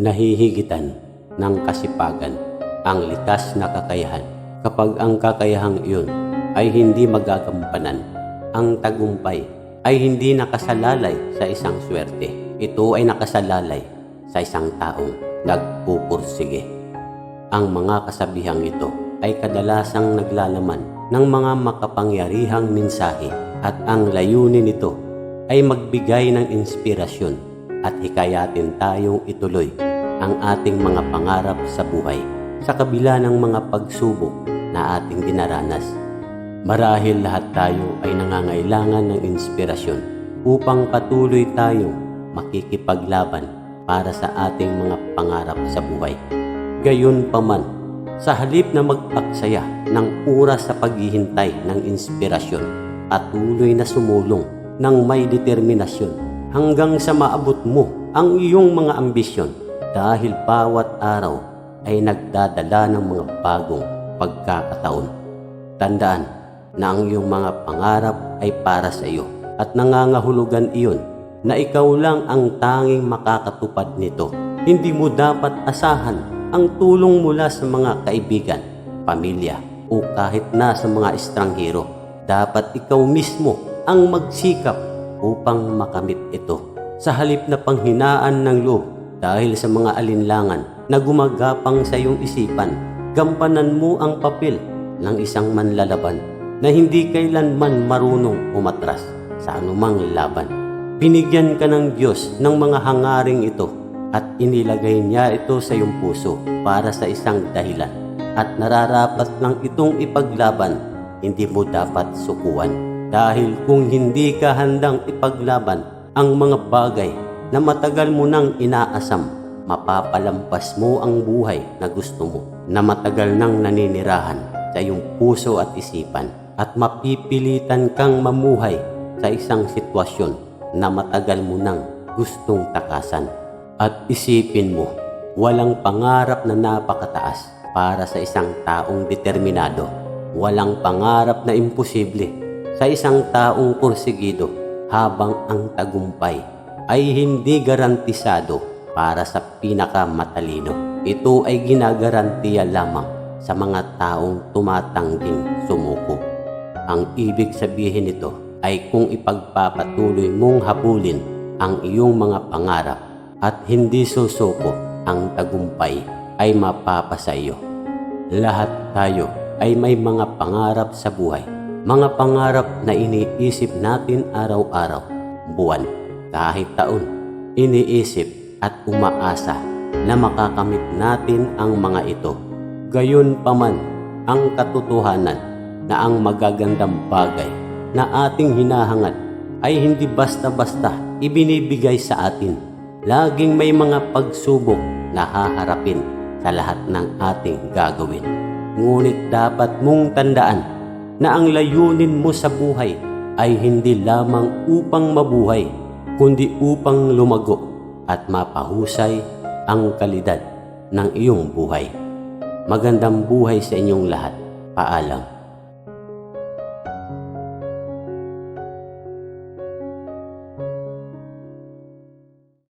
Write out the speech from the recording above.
nahihigitan ng kasipagan ang likas na kakayahan kapag ang kakayahang iyon ay hindi magagampanan. Ang tagumpay ay hindi nakasalalay sa isang swerte. Ito ay nakasalalay sa isang taong nagpupursige. Ang mga kasabihang ito ay kadalasang naglalaman ng mga makapangyarihang mensahe at ang layunin nito ay magbigay ng inspirasyon at hikayatin tayong ituloy ang ating mga pangarap sa buhay sa kabila ng mga pagsubok na ating dinaranas. Marahil lahat tayo ay nangangailangan ng inspirasyon upang patuloy tayong makikipaglaban para sa ating mga pangarap sa buhay. Gayon paman, sa halip na magpaksaya ng oras sa paghihintay ng inspirasyon, patuloy na sumulong ng may determinasyon hanggang sa maabot mo ang iyong mga ambisyon dahil bawat araw ay nagdadala ng mga bagong pagkakataon. Tandaan na ang iyong mga pangarap ay para sa iyo at nangangahulugan iyon na ikaw lang ang tanging makakatupad nito. Hindi mo dapat asahan ang tulong mula sa mga kaibigan, pamilya o kahit na sa mga estranghero. Dapat ikaw mismo ang magsikap upang makamit ito. Sa halip na panghinaan ng loob dahil sa mga alinlangan na gumagapang sa iyong isipan, gampanan mo ang papel ng isang manlalaban na hindi kailanman marunong umatras sa anumang laban. Binigyan ka ng Diyos ng mga hangaring ito at inilagay niya ito sa iyong puso para sa isang dahilan at nararapat lang itong ipaglaban, hindi mo dapat sukuan. Dahil kung hindi ka handang ipaglaban ang mga bagay na matagal mo nang inaasam, mapapalampas mo ang buhay na gusto mo na matagal nang naninirahan sa iyong puso at isipan at mapipilitan kang mamuhay sa isang sitwasyon na matagal mo nang gustong takasan. At isipin mo, walang pangarap na napakataas para sa isang taong determinado. Walang pangarap na imposible sa isang taong kursigido habang ang tagumpay ay hindi garantisado para sa pinakamatalino. Ito ay ginagarantiya lamang sa mga taong tumatangging sumuko. Ang ibig sabihin nito ay kung ipagpapatuloy mong habulin ang iyong mga pangarap at hindi susuko ang tagumpay ay mapapasa iyo. Lahat tayo ay may mga pangarap sa buhay. Mga pangarap na iniisip natin araw-araw, buwan, kahit taon. Iniisip at umaasa na makakamit natin ang mga ito. Gayon paman ang katotohanan na ang magagandang bagay na ating hinahangad ay hindi basta-basta ibinibigay sa atin. Laging may mga pagsubok na haharapin sa lahat ng ating gagawin. Ngunit dapat mong tandaan na ang layunin mo sa buhay ay hindi lamang upang mabuhay, kundi upang lumago at mapahusay ang kalidad ng iyong buhay. Magandang buhay sa inyong lahat. Paalam.